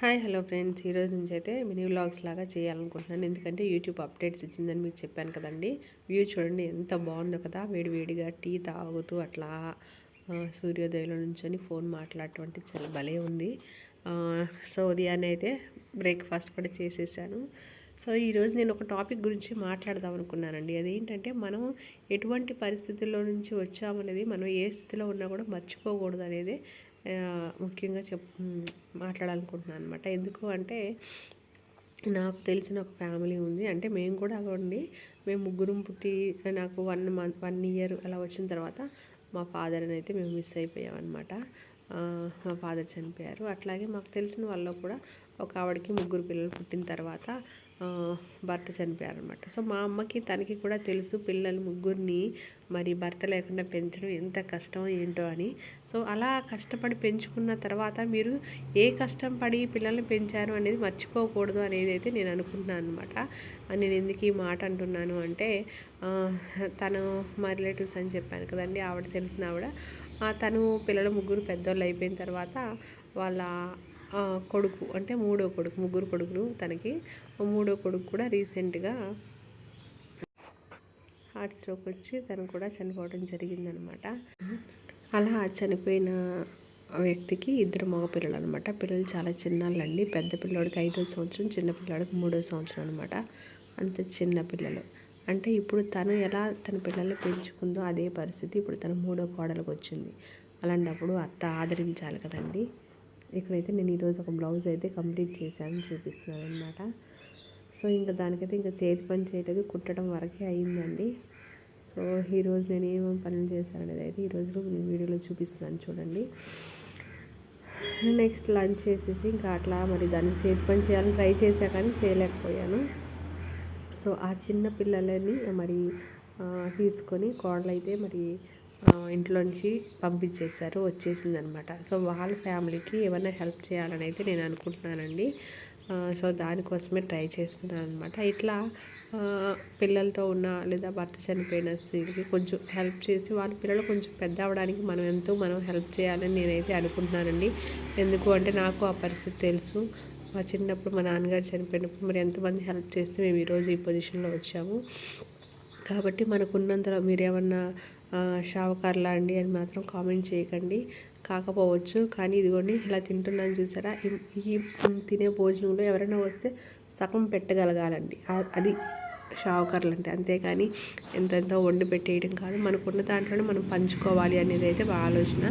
Hi hello friends. ఈరోజు నుంచి అయితే మినీ వ్లాగ్స్ లాగా చేయాలనుకుంటున్నాను. ఎందుకంటే యూట్యూబ్ అప్డేట్స్ ఇచ్చిందని మీకు చెప్పాను కదండి. వ్యూ చూడండి ఎంత బాగుందో కదా. వేడివేడిగా టీ తాగుతూ అట్లా సూర్యోదయంలో నుంచొని ఫోన్ మాట్లాడటం చాలా భలే ఉంది. సో ఉదయాన్నే అయితే బ్రేక్ఫాస్ట్ కూడా చేసేసాను. సో ఈరోజు నేను ఒక టాపిక్ గురించి మాట్లాడదాం అనుకున్నానండి. అదేంటంటే మనం ఎటువంటి పరిస్థితుల్లో నుంచి వచ్చామనేది మనం ఏ స్థితిలో ఉన్నా కూడా మర్చిపోకూడదు అనేది ముఖ్యంగా చెప్ మాట్లాడాలనుకుంటున్నాను అనమాట ఎందుకు అంటే నాకు తెలిసిన ఒక ఫ్యామిలీ ఉంది. అంటే మేము కూడా అవ్వండి మేము ముగ్గురం పుట్టి నాకు వన్ మంత్ వన్ ఇయర్ అలా వచ్చిన తర్వాత మా ఫాదర్ని అయితే మేము మిస్ అయిపోయామన్నమాట. మా ఫాదర్ చనిపోయారు. అట్లాగే మాకు తెలిసిన వాళ్ళు కూడా ఒక ఆవిడకి ముగ్గురు పిల్లలు పుట్టిన తర్వాత భర్త చనిపోయారనమాట సో మా అమ్మకి తనకి కూడా తెలుసు పిల్లలు ముగ్గురిని మరి భర్త లేకుండా పెంచడం ఎంత కష్టం ఏంటో అని. సో అలా కష్టపడి పెంచుకున్న తర్వాత మీరు ఏ కష్టం పడి పిల్లల్ని పెంచారు అనేది మర్చిపోకూడదు అనేది అయితే నేను అనుకుంటున్నాను అనమాట నేను ఎందుకు ఈ మాట అంటున్నాను అంటే తను మా రిలేటివ్స్ అని చెప్పాను కదండి ఆవిడ తెలిసిన ఆవిడ. తను పిల్లలు ముగ్గురు పెద్దోళ్ళు అయిపోయిన తర్వాత వాళ్ళ కొడుకు అంటే మూడో కొడుకు ముగ్గురు కొడుకులు తనకి. మూడో కొడుకు కూడా రీసెంట్గా హార్ట్ స్ట్రోక్ వచ్చి తను కూడా చనిపోవడం జరిగిందనమాట. అలా చనిపోయిన వ్యక్తికి ఇద్దరు మగపిల్లలు అనమాట పిల్లలు చాలా చిన్నళ్ళండి. పెద్ద పిల్లోడికి ఐదో సంవత్సరం చిన్న పిల్లోడికి మూడో సంవత్సరం అనమాట. అంత చిన్న పిల్లలు. అంటే ఇప్పుడు తను ఎలా తన పిల్లల్ని పెంచుకుందో అదే పరిస్థితి ఇప్పుడు తన మూడో కోడలకు వచ్చింది. అలాంటప్పుడు అత్త ఆదరించాలి కదండి. ఇక్కడైతే నేను ఈరోజు ఒక బ్లౌజ్ అయితే కంప్లీట్ చేశాను చూపిస్తున్నాను అనమాట సో ఇంకా దానికైతే ఇంకా చేతి పని చేయలేదు కుట్టడం వరకే అయిందండి. సో ఈరోజు నేను ఏమేమి పనులు చేశాను అనేది అయితే ఈరోజు నేను వీడియోలో చూపిస్తున్నాను చూడండి. నెక్స్ట్ లంచ్ చేసేసి ఇంకా అట్లా మరి దాన్ని చేతి పని చేయాలని ట్రై చేశా కానీ చేయలేకపోయాను. సో ఆ చిన్న పిల్లలని మరి తీసుకొని కోడలైతే మరి ఇంట్లోంచి పంపించేశారు వచ్చేసిందనమాట. సో వాళ్ళ ఫ్యామిలీకి ఏమైనా హెల్ప్ చేయాలని అయితే నేను అనుకుంటున్నానండి. సో దానికోసమే ట్రై చేస్తున్నాను అనమాట ఇట్లా పిల్లలతో ఉన్న లేదా భర్త చనిపోయిన స్త్రీలకి కొంచెం హెల్ప్ చేసి వాళ్ళ పిల్లలు కొంచెం పెద్ద అవ్వడానికి మనం ఎంతో మనం హెల్ప్ చేయాలని నేనైతే అనుకుంటున్నానండి. ఎందుకు అంటే నాకు ఆ పరిస్థితి తెలుసు. మా చిన్నప్పుడు మా నాన్నగారు చనిపోయినప్పుడు మరి ఎంతమంది హెల్ప్ చేస్తే మేము ఈరోజు ఈ పొజిషన్లో వచ్చాము. కాబట్టి మనకున్నంతలో మీరు ఏమన్నా షావుకార్లా అండి అని మాత్రం కామెంట్ చేయకండి. కాకపోవచ్చు కానీ ఇదిగోండి ఇలా తింటున్నాను చూసారా? ఈ తినే భోజనంలో ఎవరైనా వస్తే సగం పెట్టగలగాలండి. అది షావుకర్లు అంటే అంతేకాని ఎంతెంత వండి పెట్టేయడం కాదు. మనకున్న దాంట్లోనే మనం పంచుకోవాలి అనేది అయితే ఆలోచన.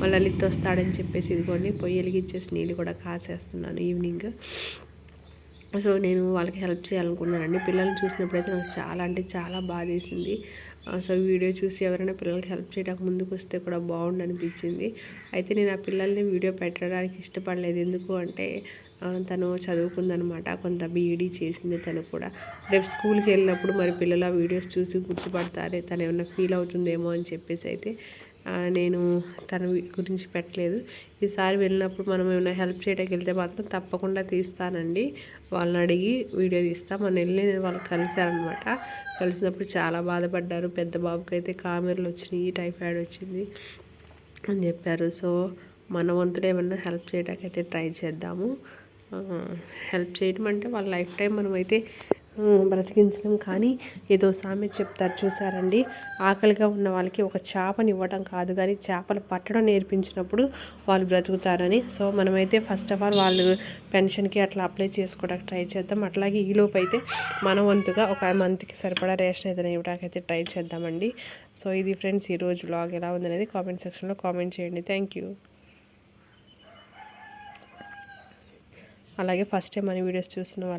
మళ్ళీ లలిత్ వస్తాడని చెప్పేసి ఇదిగోండి పొయ్యి వెలిగించేసి నీళ్ళు కూడా కాసేస్తున్నాను ఈవినింగ్. సో నేను వాళ్ళకి హెల్ప్ చేయాలనుకున్నానండి. పిల్లల్ని చూసినప్పుడైతే నాకు చాలా అంటే చాలా బాధేసింది. సో వీడియో చూసి ఎవరైనా పిల్లలకి హెల్ప్ చేయడానికి ముందుకు వస్తే కూడా బాగుండు అనిపించింది. అయితే నేను ఆ పిల్లల్ని వీడియో పెట్టడానికి ఇష్టపడలేదు. ఎందుకు అంటే తను చదువుకుందనమాట. కొంత బీఈడీ చేసింది తను కూడా. రేపు స్కూల్కి వెళ్ళినప్పుడు మరి పిల్లలు ఆ వీడియోస్ చూసి గుర్తుపడతారే? తను ఏమన్నా ఫీల్ అవుతుందేమో అని చెప్పేసి అయితే నేను తన గురించి పెట్టలేదు. ఈసారి వెళ్ళినప్పుడు మనం ఏమైనా హెల్ప్ చేయడానికి వెళ్తే మాత్రం తప్పకుండా తీస్తానండి. వాళ్ళని అడిగి వీడియో తీస్తా. మన వెళ్ళి నేను వాళ్ళు కలిశారనమాట కలిసినప్పుడు చాలా బాధపడ్డారు. పెద్ద బాబుకి అయితే కామెర్లు వచ్చినాయి టైఫాయిడ్ వచ్చింది అని చెప్పారు. సో మన వంతులు ఏమన్నా హెల్ప్ చేయడానికి అయితే ట్రై చేద్దాము. హెల్ప్ చేయడం అంటే వాళ్ళ లైఫ్ టైం మనమైతే బ్రతికించడం కానీ ఏదో సామెత చెప్తారు చూసారండి. ఆకలిగా ఉన్న వాళ్ళకి ఒక చేపని ఇవ్వడం కాదు. కానీ చేపలు పట్టడం నేర్పించినప్పుడు వాళ్ళు బ్రతుకుతారని. సో మనమైతే ఫస్ట్ ఆఫ్ ఆల్ వాళ్ళు పెన్షన్కి అట్లా అప్లై చేసుకోవడానికి ట్రై చేద్దాం. అట్లాగే ఈలోపు అయితే మన వంతుగా ఒక మంత్కి సరిపడా రేషన్ ఏదైనా ఇవ్వడానికి ట్రై చేద్దామండి. సో ఇది ఫ్రెండ్స్ ఈరోజు బ్లాగ్ ఎలా ఉందనేది కామెంట్ సెక్షన్లో కామెంట్ చేయండి. Thank you. అలాగే ఫస్ట్ టైం మన వీడియోస్ చూస్తున్న వాళ్ళ